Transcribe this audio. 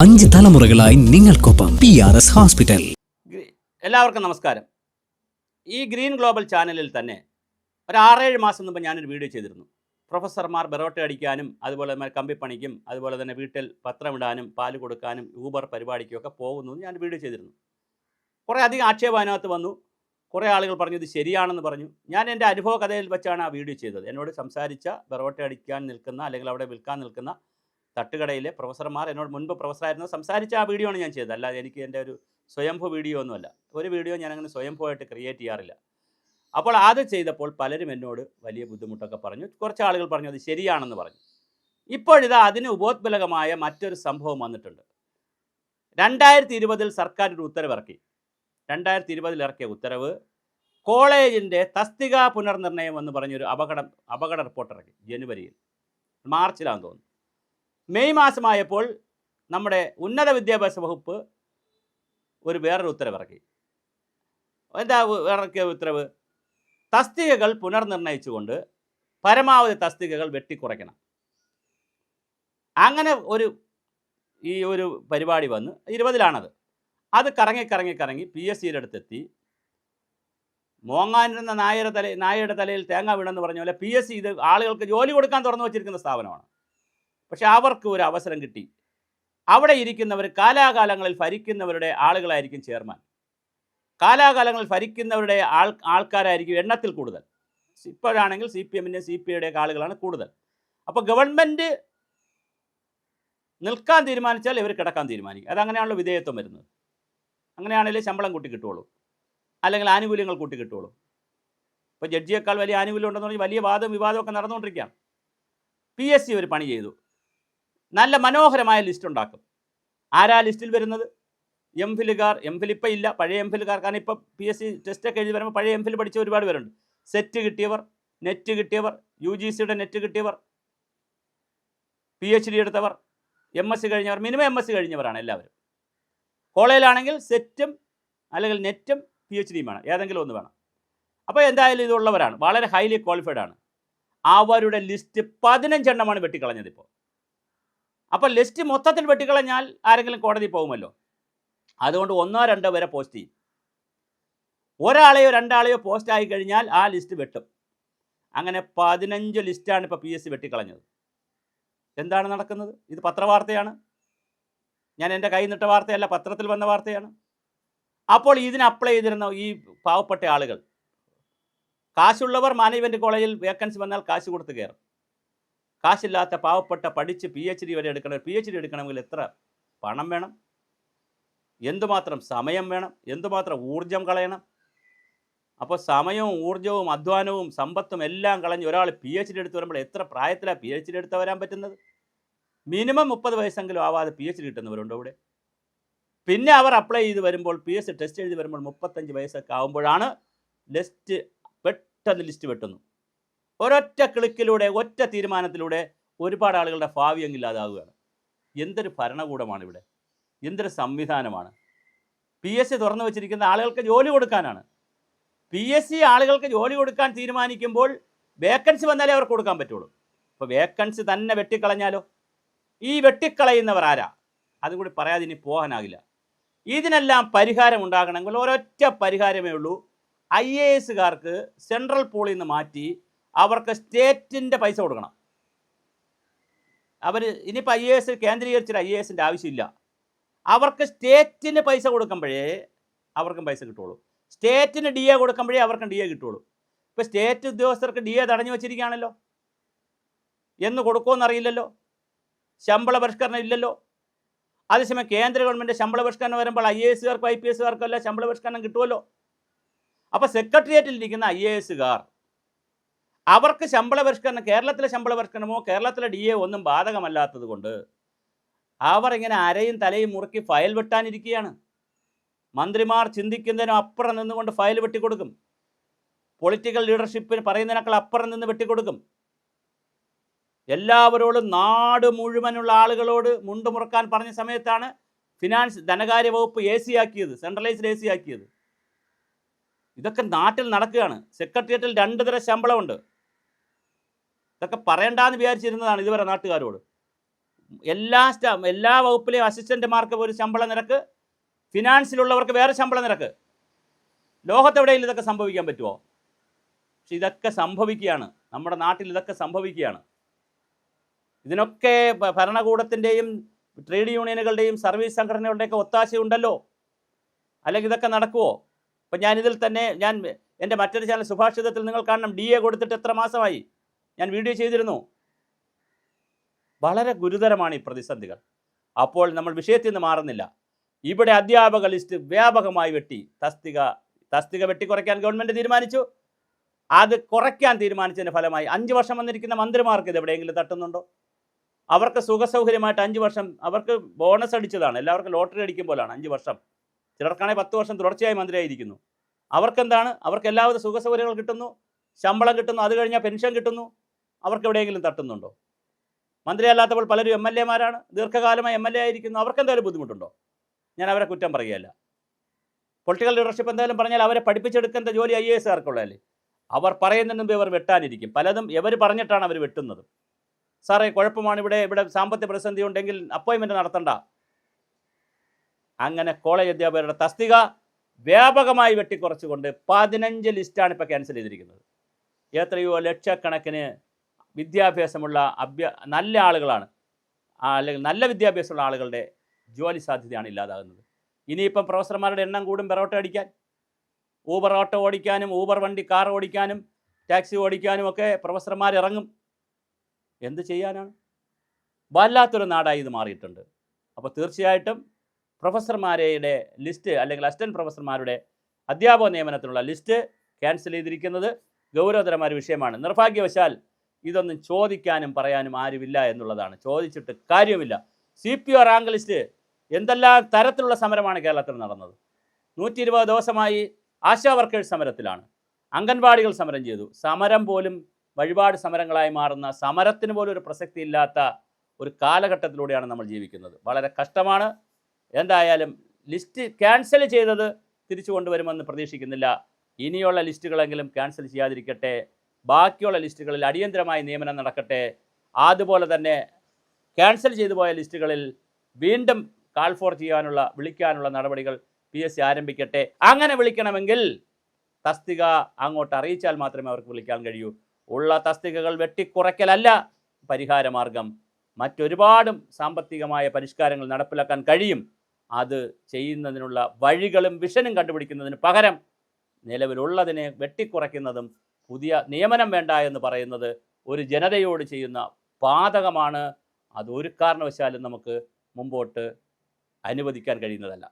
അഞ്ച് തലമുറകളായി നിങ്ങൾക്കൊപ്പം പി ആർ എസ് ഹോസ്പിറ്റൽ എല്ലാവർക്കും നമസ്കാരം. ഈ ഗ്രീൻ ഗ്ലോബൽ ചാനലിൽ തന്നെ ഒരു ആറേഴ് മാസം മുമ്പ് ഞാനൊരു വീഡിയോ ചെയ്തിരുന്നു. പ്രൊഫസർമാർ ബെറോട്ട അടിക്കാനും അതുപോലെ തന്നെ കമ്പിപ്പണിക്കും അതുപോലെ തന്നെ വീട്ടിൽ പത്രമിടാനും പാൽ കൊടുക്കാനും ഊബർ പരിപാടിക്കും ഒക്കെ പോകുന്നു ഞാൻ വീഡിയോ ചെയ്തിരുന്നു. കുറേ അധികം ആക്ഷേപം വന്നു. കുറേ ആളുകൾ പറഞ്ഞു ഇത് ശരിയാണെന്ന് പറഞ്ഞു. ഞാൻ എന്റെ അനുഭവ കഥയിൽ വെച്ചാണ് ആ വീഡിയോ ചെയ്തത്. എന്നോട് സംസാരിച്ച ബെറോട്ട അടിക്കാൻ നിൽക്കുന്ന അല്ലെങ്കിൽ അവിടെ വിൽക്കാൻ നിൽക്കുന്ന തട്ടുകടയിലെ പ്രൊഫസർമാർ എന്നോട് മുൻപ് പ്രൊഫസറായിരുന്നു. സംസാരിച്ച ആ വീഡിയോ ആണ് ഞാൻ ചെയ്തത്. അല്ലാതെ എനിക്ക് എന്റെ ഒരു സ്വയംഭൂ വീഡിയോ ഒന്നുമല്ല ഒരു വീഡിയോ ഞാൻ അങ്ങനെ സ്വയംഭൂവായിട്ട് ക്രിയേറ്റ് ചെയ്യാറില്ല. അപ്പോൾ അത് ചെയ്തപ്പോൾ പലരും എന്നോട് വലിയ ബുദ്ധിമുട്ടൊക്കെ പറഞ്ഞു. കുറച്ച് ആളുകൾ പറഞ്ഞു അത് ശരിയാണെന്ന് പറഞ്ഞു. ഇപ്പോഴിതാ അതിന് ഉപോത്ബലകമായ മറ്റൊരു സംഭവം വന്നിട്ടുണ്ട്. രണ്ടായിരത്തി ഇരുപതിൽ സർക്കാർ ഒരു ഉത്തരവിറക്കി. രണ്ടായിരത്തി ഇരുപതിൽ ഇറക്കിയ ഉത്തരവ് കോളേജിന്റെ തസ്തിക പുനർനിർണയം എന്ന് പറഞ്ഞൊരു അപകടം അപകട റിപ്പോർട്ട് ഇറക്കി ജനുവരിയിൽ. മാർച്ചിലാണെന്ന് തോന്നുന്നു. മെയ് മാസമായപ്പോൾ നമ്മുടെ ഉന്നത വിദ്യാഭ്യാസ വകുപ്പ് ഒരു വേറൊരു ഉത്തരവിറക്കി. എന്താ ഇറക്കിയ ഉത്തരവ്? തസ്തികകൾ പുനർനിർണയിച്ചുകൊണ്ട് പരമാവധി തസ്തികകൾ വെട്ടിക്കുറയ്ക്കണം. അങ്ങനെ ഒരു ഈ ഒരു പരിപാടി വന്ന് ഇരുപതിലാണത്. അത് കറങ്ങി കറങ്ങി കറങ്ങി പി എസ് സിയുടെ അടുത്തെത്തി മോങ്ങാനിരുന്ന നായരുടെ തല നായയുടെ തലയിൽ തേങ്ങ വീണെന്ന് പറഞ്ഞ പോലെ പി എസ് സി ഇത് ആളുകൾക്ക് ജോലി കൊടുക്കാൻ തുറന്നു വച്ചിരിക്കുന്ന സ്ഥാപനമാണ്. പക്ഷെ അവർക്ക് ഒരു അവസരം കിട്ടി. അവിടെ ഇരിക്കുന്നവർ കാലാകാലങ്ങളിൽ ഭരിക്കുന്നവരുടെ ആളുകളായിരിക്കും ചെയർമാൻ. കാലാകാലങ്ങളിൽ ഭരിക്കുന്നവരുടെ ആൾ ആൾക്കാരായിരിക്കും എണ്ണത്തിൽ കൂടുതൽ. ഇപ്പോഴാണെങ്കിൽ സി പി എമ്മിന്റെ സി പി ഐയുടെ ആളുകളാണ് കൂടുതൽ. അപ്പോൾ ഗവൺമെന്റ് നിൽക്കാൻ തീരുമാനിച്ചാൽ ഇവർ കിടക്കാൻ തീരുമാനിക്കും. അതങ്ങനെയാണല്ലോ വിധേയത്വം വരുന്നത്. അങ്ങനെയാണെങ്കിൽ ശമ്പളം കൂട്ടി കിട്ടുള്ളൂ അല്ലെങ്കിൽ ആനുകൂല്യങ്ങൾ കൂട്ടി കിട്ടുള്ളൂ ഇപ്പോൾ ജഡ്ജിയേക്കാൾ വലിയ ആനുകൂല്യം ഉണ്ടെന്ന് പറഞ്ഞാൽ വലിയ വാദം വിവാദമൊക്കെ നടന്നുകൊണ്ടിരിക്കുകയാണ്. പി എസ് സി ഒരു പണി ചെയ്തു. നല്ല മനോഹരമായ ലിസ്റ്റ് ഉണ്ടാക്കും. ആരാ ലിസ്റ്റിൽ വരുന്നത്? എം ഫിലുകാർ എം ഫിൽ ഇപ്പം ഇല്ല. പഴയ എം ഫിലുകാർ കാരണം ഇപ്പം പി എസ് സി ടെസ്റ്റൊക്കെ എഴുതി വരുമ്പോൾ പഴയ എം ഫിൽ പഠിച്ച ഒരുപാട് പേരുണ്ട്. സെറ്റ് കിട്ടിയവർ നെറ്റ് കിട്ടിയവർ യു ജി സിയുടെ നെറ്റ് കിട്ടിയവർ പി എച്ച് ഡി എടുത്തവർ എം എസ് സി കഴിഞ്ഞവർ മിനിമം എം എസ് സി കഴിഞ്ഞവരാണ് എല്ലാവരും. കോളേജിലാണെങ്കിൽ സെറ്റും അല്ലെങ്കിൽ നെറ്റും പി എച്ച് ഡിയും വേണം. ഏതെങ്കിലും ഒന്ന് വേണം. അപ്പോൾ എന്തായാലും ഇതുള്ളവരാണ്. വളരെ ഹൈലി ക്വാളിഫൈഡ് ആണ്. അവരുടെ ലിസ്റ്റ് പതിനഞ്ചെണ്ണമാണ് വെട്ടിക്കളഞ്ഞത് ഇപ്പോൾ. അപ്പോൾ ലിസ്റ്റ് മൊത്തത്തിൽ വെട്ടിക്കളഞ്ഞാൽ ആരെങ്കിലും കോടതി പോകുമല്ലോ? അതുകൊണ്ട് ഒന്നോ രണ്ടോ വരെ പോസ്റ്റ് ചെയ്യും. ഒരാളെയോ രണ്ടാളെയോ പോസ്റ്റ് ആയി കഴിഞ്ഞാൽ ആ ലിസ്റ്റ് വെട്ടും. അങ്ങനെ പതിനഞ്ച് ലിസ്റ്റാണ് ഇപ്പോൾ പി എസ് സി വെട്ടിക്കളഞ്ഞത്. എന്താണ് നടക്കുന്നത്? ഇത് പത്രവാർത്തയാണ്. ഞാൻ എന്റെ കൈ നിട്ട വാർത്തയല്ല പത്രത്തിൽ വന്ന വാർത്തയാണ്. അപ്പോൾ ഇതിന് അപ്ലൈ ചെയ്തിരുന്ന ഈ പാവപ്പെട്ട ആളുകൾ. കാശുള്ളവർ മാനേജ്മെന്റ് കോളേജിൽ വേക്കൻസി വന്നാൽ കാശ് കൊടുത്ത് കയറും. കാശില്ലാത്ത പാവപ്പെട്ട പഠിച്ച് പി എച്ച് ഡി വരെ എടുക്കണം പി എച്ച് ഡി എടുക്കണമെങ്കിൽ എത്ര? പണം വേണം. എന്തുമാത്രം സമയം വേണം? എന്തുമാത്രം ഊർജം കളയണം? അപ്പോൾ സമയവും ഊർജവും അധ്വാനവും സമ്പത്തും എല്ലാം കളഞ്ഞ് ഒരാൾ പി എച്ച് ഡി എടുത്ത് വരുമ്പോൾ എത്ര പ്രായത്തിലാണ് പി എച്ച് ഡി എടുത്ത് വരാൻ പറ്റുന്നത്? മിനിമം മുപ്പത് വയസ്സെങ്കിലും ആവാതെ പി എച്ച് ഡി കിട്ടുന്നവരുണ്ടോ ഇവിടെ? പിന്നെ അവർ അപ്ലൈ ചെയ്ത് വരുമ്പോൾ പി എസ് ടെസ്റ്റ് എഴുതി വരുമ്പോൾ മുപ്പത്തഞ്ച് വയസ്സൊക്കെ ആകുമ്പോഴാണ് ലിസ്റ്റ് പെട്ടെന്ന് ലിസ്റ്റ് വെട്ടുന്നു ഒരൊറ്റ ക്ലിക്കിലൂടെ ഒറ്റ തീരുമാനത്തിലൂടെ ഒരുപാട് ആളുകളുടെ ഭാവി അങ്ങില്ലാതാവുകയാണ് എന്തൊരു ഭരണകൂടമാണ് ഇവിടെ? എന്തൊരു സംവിധാനമാണ്? പി എസ് സി തുറന്നു വച്ചിരിക്കുന്ന ആളുകൾക്ക് ജോലി കൊടുക്കാനാണ്. പി എസ് സി ആളുകൾക്ക് ജോലി കൊടുക്കാൻ തീരുമാനിക്കുമ്പോൾ വേക്കൻസി വന്നാലേ അവർക്ക് കൊടുക്കാൻ പറ്റുള്ളൂ. അപ്പോൾ വേക്കൻസി തന്നെ വെട്ടിക്കളഞ്ഞാലോ? ഈ വെട്ടിക്കളയുന്നവർ ആരാ? അതും കൂടി പറയാതെ ഇനി പോകാനാകില്ല. ഇതിനെല്ലാം പരിഹാരം ഉണ്ടാകണമെങ്കിൽ ഒരൊറ്റ പരിഹാരമേ ഉള്ളൂ. ഐ എ എസുകാർക്ക് സെൻട്രൽ പൂളിൽ നിന്ന് മാറ്റി അവർക്ക് സ്റ്റേറ്റിന്റെ പൈസ കൊടുക്കണം. അവർ ഇനിയിപ്പോൾ ഐ എ എസ് കേന്ദ്രീകരിച്ചിട്ട് ഐ എ എസിന്റെ ആവശ്യമില്ല. അവർക്ക് സ്റ്റേറ്റിന് പൈസ കൊടുക്കുമ്പോഴേ അവർക്കും പൈസ കിട്ടുള്ളൂ. സ്റ്റേറ്റിന് ഡി എ കൊടുക്കുമ്പോഴേ അവർക്കും ഡി എ കിട്ടുള്ളൂ. ഇപ്പോൾ സ്റ്റേറ്റ് ഉദ്യോഗസ്ഥർക്ക് ഡി എ തടഞ്ഞു വെച്ചിരിക്കുകയാണല്ലോ. എന്ന് കൊടുക്കുമെന്നറിയില്ലല്ലോ ശമ്പള പരിഷ്കരണം ഇല്ലല്ലോ. അതേസമയം കേന്ദ്ര ഗവൺമെന്റ് ശമ്പള പരിഷ്കരണം വരുമ്പോൾ ഐ എ എസുകാർക്കും ഐ പി എസുകാർക്കും എല്ലാം ശമ്പള പരിഷ്കരണം കിട്ടുമല്ലോ അപ്പോൾ സെക്രട്ടേറിയറ്റിൽ ഇരിക്കുന്ന ഐ എ എസുകാർ അവർക്ക് ശമ്പള പരിഷ്കരണം കേരളത്തിലെ ശമ്പള പരിഷ്കരണമോ കേരളത്തിലെ ഡി എ ഒന്നും ബാധകമല്ലാത്തത് കൊണ്ട് അവർ ഇങ്ങനെ അരയും തലയും മുറുക്കി ഫയൽ വെട്ടാനിരിക്കുകയാണ്. മന്ത്രിമാർ ചിന്തിക്കുന്നതിനും അപ്പുറം നിന്നുകൊണ്ട് ഫയൽ വെട്ടിക്കൊടുക്കും. പൊളിറ്റിക്കൽ ലീഡർഷിപ്പിന് പറയുന്നതിനേക്കാൾ അപ്പുറം നിന്ന് വെട്ടിക്കൊടുക്കും. എല്ലാവരോടും നാട് മുഴുവനുള്ള ആളുകളോട് മുണ്ട് മുറുക്കാൻ പറഞ്ഞ സമയത്താണ് ഫിനാൻസ് ധനകാര്യ വകുപ്പ് എ സി ആക്കിയത് സെൻട്രലൈസ്ഡ് എ സി ആക്കിയത്. ഇതൊക്കെ നാട്ടിൽ നടക്കുകയാണ്. സെക്രട്ടേറിയറ്റിൽ രണ്ട് തരം ശമ്പളമുണ്ട്. ഇതൊക്കെ പറയണ്ടാന്ന് വിചാരിച്ചിരുന്നതാണ് ഇതുവരെ നാട്ടുകാരോട്. എല്ലാ സ്റ്റാ എല്ലാ വകുപ്പിലെയും അസിസ്റ്റന്റുമാർക്ക് ഒരു ശമ്പള നിരക്ക് ഫിനാൻസിലുള്ളവർക്ക് വേറെ ശമ്പള നിരക്ക്. ലോകത്തെവിടെയും ഇതൊക്കെ സംഭവിക്കാൻ പറ്റുമോ പക്ഷെ ഇതൊക്കെ സംഭവിക്കുകയാണ്. നമ്മുടെ നാട്ടിൽ ഇതൊക്കെ സംഭവിക്കുകയാണ്. ഇതിനൊക്കെ ഭരണകൂടത്തിന്റെയും ട്രേഡ് യൂണിയനുകളുടെയും സർവീസ് സംഘടനകളുടെയൊക്കെ ഒത്താശയുണ്ടല്ലോ. അല്ലെങ്കിൽ ഇതൊക്കെ നടക്കുമോ ഇപ്പം ഞാനിതിൽ തന്നെ ഞാൻ എന്റെ മറ്റൊരു ചാനൽ സുഭാഷിതത്തിൽ നിങ്ങൾ കാണണം. ഡി എ കൊടുത്തിട്ട് എത്ര മാസമായി? ഞാൻ വീഡിയോ ചെയ്തിരുന്നു. വളരെ ഗുരുതരമാണ് ഈ പ്രതിസന്ധികൾ. അപ്പോൾ നമ്മൾ വിഷയത്തിൽ നിന്ന് മാറുന്നില്ല. ഇവിടെ അധ്യാപക ലിസ്റ്റ് വ്യാപകമായി വെട്ടി. തസ്തിക തസ്തിക വെട്ടിക്കുറയ്ക്കാൻ ഗവൺമെന്റ് തീരുമാനിച്ചു. അത് കുറയ്ക്കാൻ തീരുമാനിച്ചതിന്റെ ഫലമായി അഞ്ച് വർഷം വന്നിരിക്കുന്ന മന്ത്രിമാർക്ക് ഇത് എവിടെയെങ്കിലും തട്ടുന്നുണ്ടോ? അവർക്ക് സുഖസൗകര്യമായിട്ട് അഞ്ച് വർഷം അവർക്ക് ബോണസ് അടിച്ചതാണ്. എല്ലാവർക്കും ലോട്ടറി അടിക്കുമ്പോഴാണ് അഞ്ച് വർഷം. ചിലർക്കാണെങ്കിൽ പത്ത് വർഷം തുടർച്ചയായി മന്ത്രിയായിരിക്കുന്നു. അവർക്കെന്താണ്? അവർക്ക് എല്ലാവിധ സുഖസൗകര്യങ്ങൾ കിട്ടുന്നു. ശമ്പളം കിട്ടുന്നു. അത് കഴിഞ്ഞാൽ പെൻഷൻ കിട്ടുന്നു. അവർക്ക് എവിടെയെങ്കിലും തട്ടുന്നുണ്ടോ? മന്ത്രിയല്ലാത്തപ്പോൾ പലരും എം എൽ എമാരാണ് ദീർഘകാലമായി എം എൽ എ ആയിരിക്കുന്നു. അവർക്ക് എന്തായാലും ബുദ്ധിമുട്ടുണ്ടോ? ഞാൻ അവരെ കുറ്റം പറയുകയല്ല. പൊളിറ്റിക്കൽ ലീഡർഷിപ്പ് എന്തായാലും പറഞ്ഞാൽ അവരെ പഠിപ്പിച്ചെടുക്കേണ്ട ജോലി ഐ എ എസ് ആർക്കുള്ളതല്ലേ? അവർ പറയുന്നതിന് മുമ്പ് ഇവർ വെട്ടാനിരിക്കും. പലതും ഇവർ പറഞ്ഞിട്ടാണ് അവർ വെട്ടുന്നത്. സാറേ കുഴപ്പമാണ് ഇവിടെ ഇവിടെ സാമ്പത്തിക പ്രതിസന്ധി ഉണ്ടെങ്കിൽ അപ്പോയിൻമെന്റ് നടത്തണ്ട. അങ്ങനെ കോളേജ് അധ്യാപകരുടെ തസ്തിക വ്യാപകമായി വെട്ടിക്കുറച്ചുകൊണ്ട് പതിനഞ്ച് ലിസ്റ്റാണ് ഇപ്പോൾ ക്യാൻസൽ ചെയ്തിരിക്കുന്നത്. എത്രയോ ലക്ഷക്കണക്കിന് വിദ്യാഭ്യാസമുള്ള അഭ്യ നല്ല ആളുകളാണ്. അല്ലെങ്കിൽ നല്ല വിദ്യാഭ്യാസമുള്ള ആളുകളുടെ ജോലി സാധ്യതയാണ് ഇല്ലാതാകുന്നത്. ഇനിയിപ്പം പ്രൊഫസർമാരുടെ എണ്ണം കൂടും പെറോട്ട അടിക്കാൻ. ഊബർ ഓട്ടോ ഓടിക്കാനും ഊബർ വണ്ടി കാർ ഓടിക്കാനും ടാക്സി ഓടിക്കാനും ഒക്കെ പ്രൊഫസർമാർ ഇറങ്ങും. എന്ത് ചെയ്യാനാണ്? വല്ലാത്തൊരു നാടായി ഇത് മാറിയിട്ടുണ്ട്. അപ്പോൾ തീർച്ചയായിട്ടും പ്രൊഫസർമാരുടെ ലിസ്റ്റ് അല്ലെങ്കിൽ അസിസ്റ്റന്റ് പ്രൊഫസർമാരുടെ അധ്യാപക നിയമനത്തിനുള്ള ലിസ്റ്റ് ക്യാൻസൽ ചെയ്തിരിക്കുന്നത് ഗൗരവതരമായ വിഷയമാണ്. നിർഭാഗ്യവശാൽ ഇതൊന്നും ചോദിക്കാനും പറയാനും ആരുമില്ല എന്നുള്ളതാണ്. ചോദിച്ചിട്ട് കാര്യമില്ല C P O rank list എന്തെല്ലാം തരത്തിലുള്ള സമരമാണ് കേരളത്തിൽ നടന്നത്? നൂറ്റി ഇരുപത് ദിവസമായി ആശാ വർക്കേഴ്സ് സമരത്തിലാണ്. അംഗൻവാടികൾ സമരം ചെയ്തു. സമരം പോലും വഴിപാട് സമരങ്ങളായി മാറുന്ന സമരത്തിന് പോലും ഒരു പ്രസക്തി ഇല്ലാത്ത ഒരു കാലഘട്ടത്തിലൂടെയാണ് നമ്മൾ ജീവിക്കുന്നത്. വളരെ കഷ്ടമാണ്. എന്തായാലും ലിസ്റ്റ് ക്യാൻസൽ ചെയ്തത് തിരിച്ചു കൊണ്ടുവരുമെന്ന് പ്രതീക്ഷിക്കുന്നില്ല. ഇനിയുള്ള ലിസ്റ്റുകളെങ്കിലും ക്യാൻസൽ ചെയ്യാതിരിക്കട്ടെ. ബാക്കിയുള്ള ലിസ്റ്റുകളിൽ അടിയന്തരമായി നിയമനം നടക്കട്ടെ. അതുപോലെ തന്നെ ക്യാൻസൽ ചെയ്തു പോയ ലിസ്റ്റുകളിൽ വീണ്ടും കാൾ ഫോർ ചെയ്യാനുള്ള വിളിക്കാനുള്ള നടപടികൾ പി എസ് സി ആരംഭിക്കട്ടെ. അങ്ങനെ വിളിക്കണമെങ്കിൽ തസ്തിക അങ്ങോട്ട് അറിയിച്ചാൽ മാത്രമേ അവർക്ക് വിളിക്കാൻ കഴിയൂ. ഉള്ള തസ്തികകൾ വെട്ടിക്കുറയ്ക്കലല്ല പരിഹാരമാർഗം. മറ്റൊരുപാടും സാമ്പത്തികമായ പരിഷ്കാരങ്ങൾ നടപ്പിലാക്കാൻ കഴിയും. അത് ചെയ്യുന്നതിനുള്ള വഴികളും വിഷനും കണ്ടുപിടിക്കുന്നതിന് പകരം നിലവിലുള്ളതിനെ വെട്ടിക്കുറയ്ക്കുന്നതും പുതിയ നിയമനം വേണ്ട എന്ന് പറയുന്നത് ഒരു ജനതയോട് ചെയ്യുന്ന പാതകമാണ്. അതൊരു കാരണവശാലും നമുക്ക് മുമ്പോട്ട് അനുവദിക്കാൻ കഴിയുന്നതല്ല.